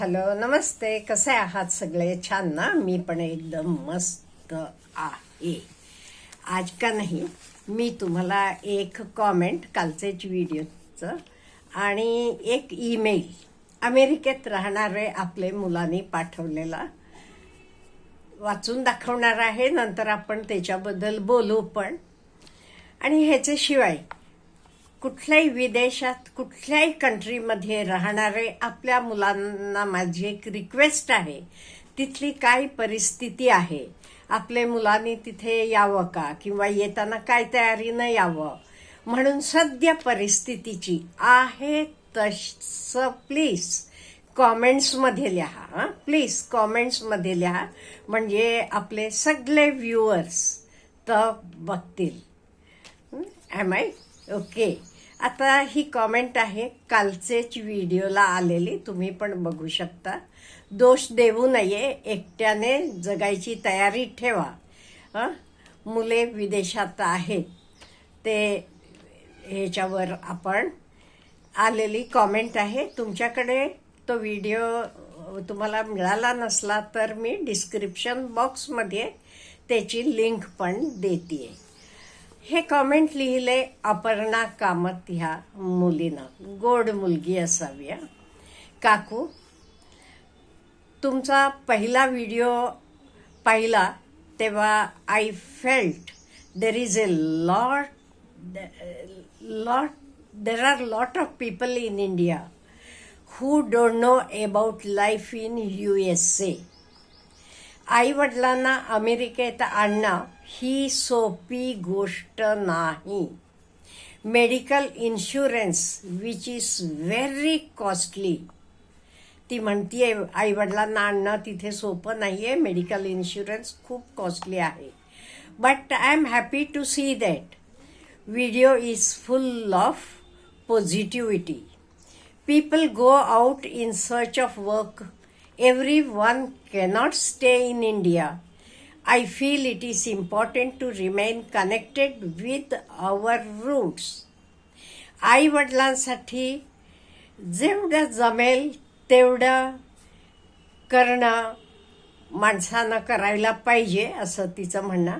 Hello नमस्ते. कसे आहात सगळे? छान ना? मी पण एकदम मस्त आहे. आज का नाही मी तुम्हाला एक कॉमेंट कालचेच व्हिडिओचं आणि एक ईमेल अमेरिकेत राहणारे आपले मुलांनी पाठवलेला. वाचून दाखवणार आहे नंतर आपण त्याच्याबद्दल बोलू पण. आणि ह्याच्याशिवाय कुठल्याही विदेशात कुठल्याही कंट्रीमध्ये राहणारे आपल्या मुलांना माझी एक रिक्वेस्ट आहे. तिथली काय परिस्थिती आहे? आपले मुलांनी तिथे यावं का? किंवा येताना काय तयारीनं यावं? म्हणून सध्या परिस्थितीची आहे तसं प्लीज कॉमेंट्समध्ये लिहा हां? प्लीज कॉमेंट्समध्ये लिहा. म्हणजे आपले सगळे व्ह्युअर्स तर बघतील. एम आय ओके आता ही कॉमेंट आहे कालचेच व्हिडिओला आलेली तुम्ही पण बघू शकता. दोष देऊ नये एकट्याने जगायची तयारी ठेवा. हं? मुले विदेशात आहेत. ते ह्याच्यावर आपण आलेली कॉमेंट आहे. तुमच्याकडे तो व्हिडिओ तुम्हाला मिळाला नसला तर मी डिस्क्रिप्शन बॉक्समध्ये त्याची लिंक पण देते हे कॉमेंट लिहिले अपर्णा कामत ह्या मुलीनं गोड मुलगी असावी हं. काकू तुमचा पहिला व्हिडिओ पाहिला तेव्हा I felt there is a lot lot there are lot of people in India who don't know about life in U S A आईवडिलांना अमेरिकेत आणणं ही सोपी गोष्ट नाही. Medical insurance which is very costly ती म्हणतीये आहे आईवडिलांना आणणं तिथे सोपं नाही आहे मेडिकल इन्शुरन्स खूप कॉस्टली आहे. But I am happy to see that video is full of positivity people go out in search of work every one cannot stay in India I feel it is important to remain connected with our roots. आई वडिलांसाठी जेवढं जमेल तेवढं करणं माणसानं करायला पाहिजे असं तिचं म्हणणं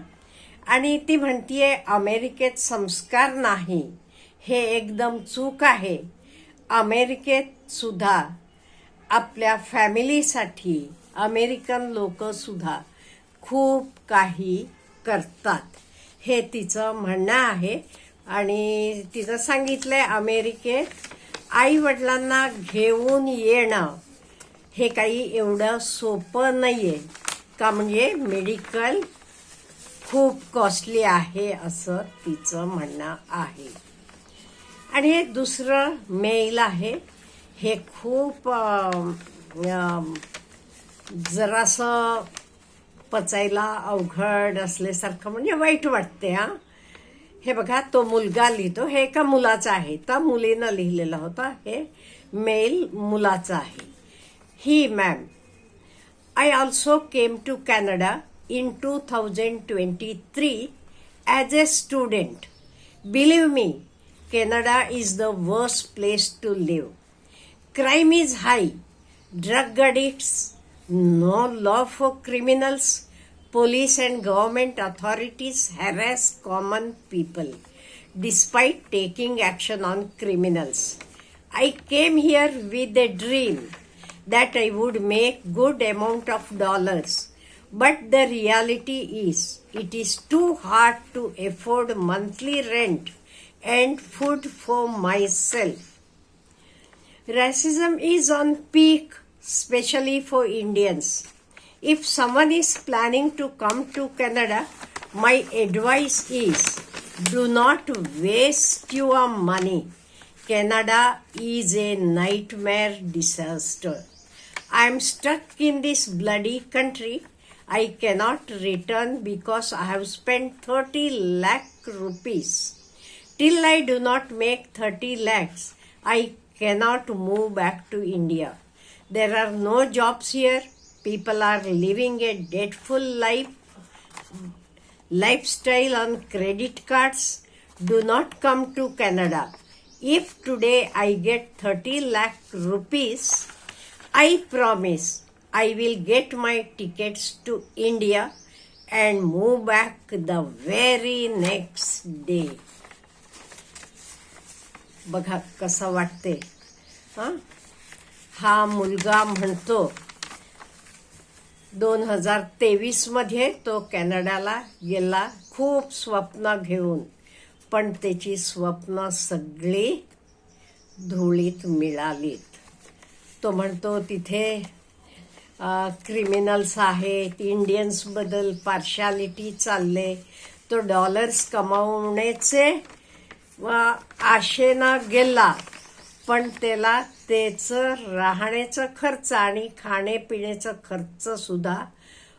आणि ती म्हणतीये अमेरिकेत संस्कार नाही हे एकदम चूक आहे अमेरिकेत सुद्धा आपल्या फॅमिलीसाठी अमेरिकन लोकसुद्धा खूप काही करतात. हे तिचं म्हणणं आहे. आणि तिचं सांगितलंय अमेरिकेत आई वडिलांना घेऊन येणं हे काही एवढं सोपं नाही आहे का म्हणजे मेडिकल खूप कॉस्टली आहे असं तिचं म्हणणं आहे. आणि हे दुसरं मेल आहे. हे खूप जरासं पचायला अवघड असल्यासारखं म्हणजे वाईट वाटते हा. हे बघा तो मुलगा लिहितो हे एका मुलाचा आहे. त्या मुलीनं लिहिलेला होता हे मेल मुलाचं आहे. Hi ma'am I also came to Canada in two thousand twenty three as a student believe me Canada is the worst place to live crime is high drug addicts no law for criminals. Police and government authorities harass common people despite taking action on criminals. I came here with a dream that I would make good amount of dollars. But the reality is it is too hard to afford monthly rent and food for myself. Racism is on peak, especially for Indians. If someone is planning to come to Canada, my advice is do not waste your money. Canada is a nightmare disaster. I am stuck in this bloody country. I cannot return because I have spent 30 lakh rupees. Till I do not make 30 lakhs, I cannot move back to India. There are no jobs here. People are living a dreadful life lifestyle on credit cards. Do not come to Canada. If today I get 30 lakh rupees, I promise I will get my tickets to India and move back the very next day. बघा कसं वाटते हा हा मुलगा म्हणतो दोन हजार तेवीसमध्ये तो कॅनडाला गेला खूप स्वप्न घेऊन. पण त्याची स्वप्न सगळी धुळीत मिळालीत. तो म्हणतो तिथे क्रिमिनल्स आहेत इंडियन्सबद्दल पार्शालिटी चालले. तो डॉलर्स कमावण्याचे व आशेनं गेला. पण त्याला त्याचं राहण्याचा खर्च आणि खाण्यापिण्याचा खर्च सुद्धा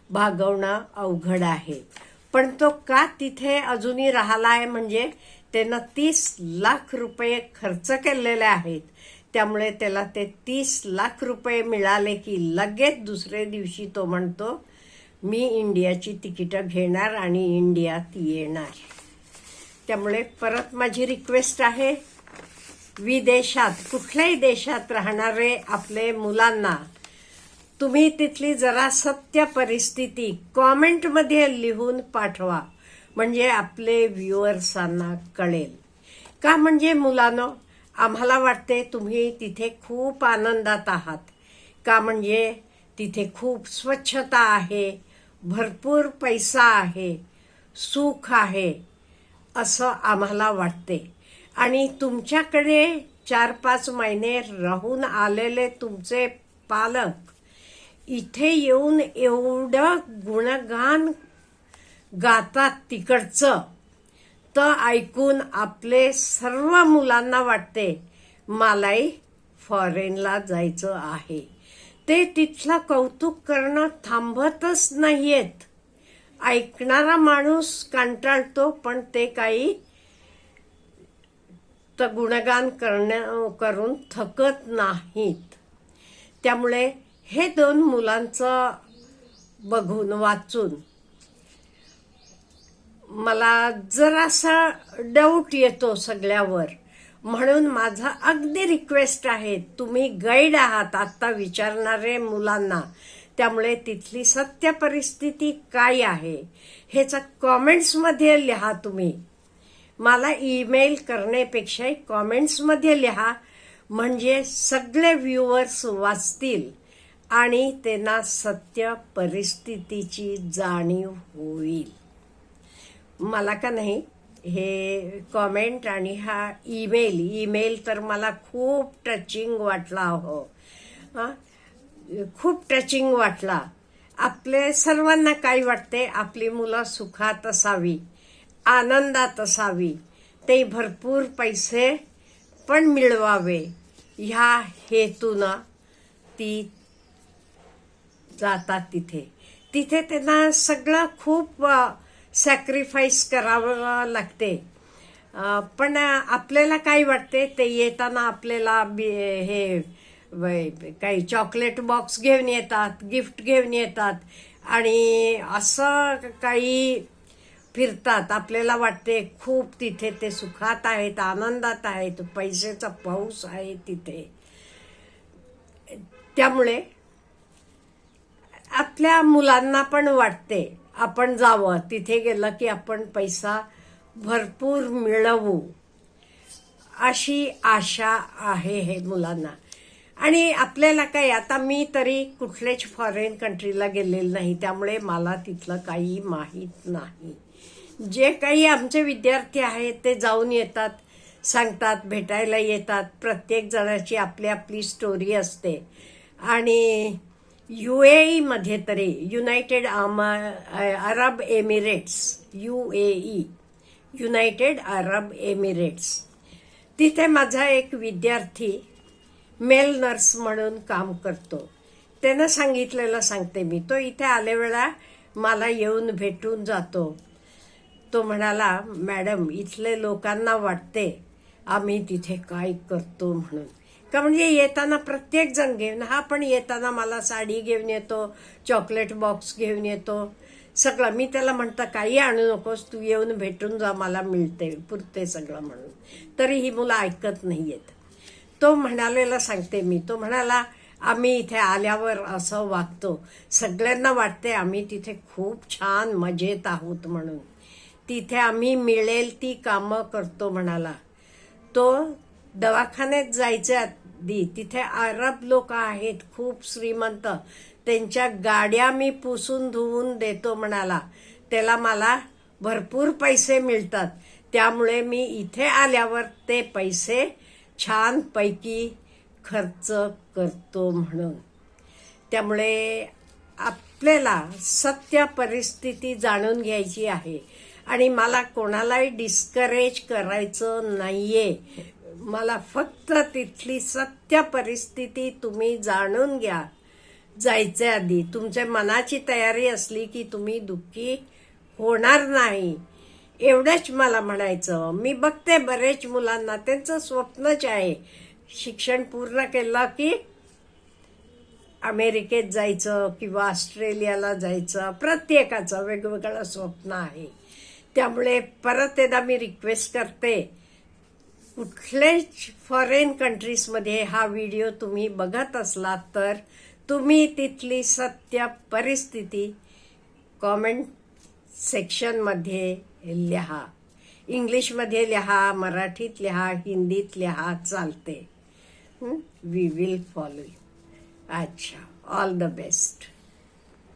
भागवणं अवघड आहे. पण तो का तिथे अजूनही राहिला आहे म्हणजे त्यानं तीस लाख रुपये खर्च केलेले आहेत. त्यामुळे त्याला ते तीस लाख रुपये मिळाले की लगेच दुसऱ्या दिवशी तो म्हणतो मी इंडियाची तिकीटं घेणार आणि इंडियात येणार. त्यामुळे परत माझी रिक्वेस्ट आहे. विदेशात कुठल्याही देशात राहणारे आपले मुलांना तुम्ही तिथली जरा सत्य परिस्थिती कॉमेंटमध्ये लिहून पाठवा. म्हणजे आपले व्ह्युअर्सांना कळेल. का म्हणजे मुलांनो आम्हाला वाटते तुम्ही तिथे खूप आनंदात आहात. का म्हणजे तिथे खूप स्वच्छता आहे भरपूर पैसा आहे सुख आहे असं आम्हाला वाटते. आणि तुमच्याकडे चार पाच महिने राहून आलेले तुमचे पालक इथे येऊन एवढं गुणगान गातात तिकडचं तर ऐकून आपले सर्व मुलांना वाटते मलाही फॉरेनला जायचं आहे. ते तिथलं कौतुक करणं थांबतच नाहीयेत. ऐकणारा माणूस कंटाळतो पण ते काही तर गुणगान करण्या करून थकत नाहीत. त्यामुळे हे दोन मुलांचं बघून वाचून मला जरासा डाऊट येतो सगळ्यावर. म्हणून माझा अगदी रिक्वेस्ट आहे तुम्ही गाईड आहात. आत्ता विचारणारे मुलांना. त्यामुळे तिथली सत्य परिस्थिती काय आहे? ह्याचं कॉमेंट्समध्ये लिहा तुम्ही. मला ईमेल करण्यापेक्षा कॉमेंट्समध्ये लिहा. म्हणजे सगळे व्ह्युअर्स वाचतील आणि त्यांना सत्य परिस्थितीची जाणीव होईल. मला का नाही? हे कॉमेंट आणि हा ईमेल ईमेल तर मला खूप टचिंग वाटला हो? खूप टचिंग वाटला. आपले सर्वांना काय वाटते आपली मुलं सुखात असावी. आनंदात असावी. ते भरपूर पैसे पण मिळवावे. ह्या हेतूनं ती जातात तिथे. तिथे त्यांना सगळं खूप सॅक्रिफाईस करावं लागते. पण आपल्याला काय वाटते? ते येताना आपल्याला बी- हे वै- काही चॉकलेट बॉक्स घेऊन येतात गिफ्ट घेऊन येतात. आणि असं काही फिरतात. आपल्याला वाटते खूप तिथे ते सुखात आहेत आनंदात आहेत पैशाचा पाऊस आहे तिथे. त्यामुळे आपल्या मुलांना पण वाटते आपण जावं तिथे गेलं की आपण पैसा भरपूर मिळवू. अशी आशा आहे हे मुलांना. आणि आपल्याला काय आता मी तरी कुठल्याच फॉरेन कंट्रीला गेलेलं नाही त्यामुळे मला तिथलं काही माहीत नाही. जे काही आमचे विद्यार्थी आहेत ते जाऊन येतात सांगतात भेटायला येतात. प्रत्येक जणाची आपली आपली स्टोरी असते. आणि यू ए ईमध्ये तरी युनायटेड आमा Arab Emirates U A E United Arab Emirates तिथे माझा एक विद्यार्थी मेल नर्स म्हणून काम करतो. त्यानं सांगितलेलं सांगते मी. तो इथे आले वेळा मला येऊन भेटून जातो. तो म्हणाला मॅडम इथले लोकांना वाटते आम्ही तिथे काय करतो म्हणून. का म्हणजे येताना प्रत्येक जण घेऊन हा पण येताना मला साडी घेऊन येतो चॉकलेट बॉक्स घेऊन येतो सगळं. मी त्याला म्हणतं काही आणू नकोस तू येऊन भेटून जा मला मिळते पुरते सगळं म्हणून. तरी ही मुलं ऐकत नाही आहेत तो म्हणालेला सांगते मी. तो म्हणाला आम्ही इथे आल्यावर असं वागतो. सगळ्यांना वाटते आम्ही तिथे खूप छान मजेत आहोत म्हणून. तिथे आम्ही मिळेल ती कामं करतो म्हणाला. तो दवाखान्यात जायच्या आधी तिथे अरब लोक आहेत खूप श्रीमंत. त्यांच्या गाड्या मी पुसून धुवून देतो म्हणाला. त्याला मला भरपूर पैसे मिळतात. त्यामुळे मी इथे आल्यावर ते पैसे छानपैकी खर्च करतो म्हणून. त्यामुळे आपल्याला सत्य परिस्थिती जाणून घ्यायची आहे. आणि मला कोणालाही डिस्करेज करायचं नाहीये. मला फक्त तिथली सत्य परिस्थिती तुम्ही जाणून घ्या. जायच्या आधी. तुमच्या मनाची तयारी असली की तुम्ही दुःखी होणार नाही. एवढंच मला म्हणायचं. मी बघते बरेच मुलांना. त्यांचं स्वप्नच आहे. शिक्षण पूर्ण केलं की अमेरिकेत जायचं किंवा ऑस्ट्रेलियाला जायचं. प्रत्येकाचं वेगवेगळं स्वप्न आहे. त्यामुळे परत एकदा मी रिक्वेस्ट करते कुठल्याच फॉरेन कंट्रीजमध्ये हा व्हिडिओ तुम्ही बघत असलात तर तुम्ही तिथली सत्य परिस्थिती कॉमेंट सेक्शनमध्ये लिहा. इंग्लिशमध्ये लिहा मराठीत लिहा हिंदीत लिहा चालते. वी विल फॉलो अच्छा ऑल द बेस्ट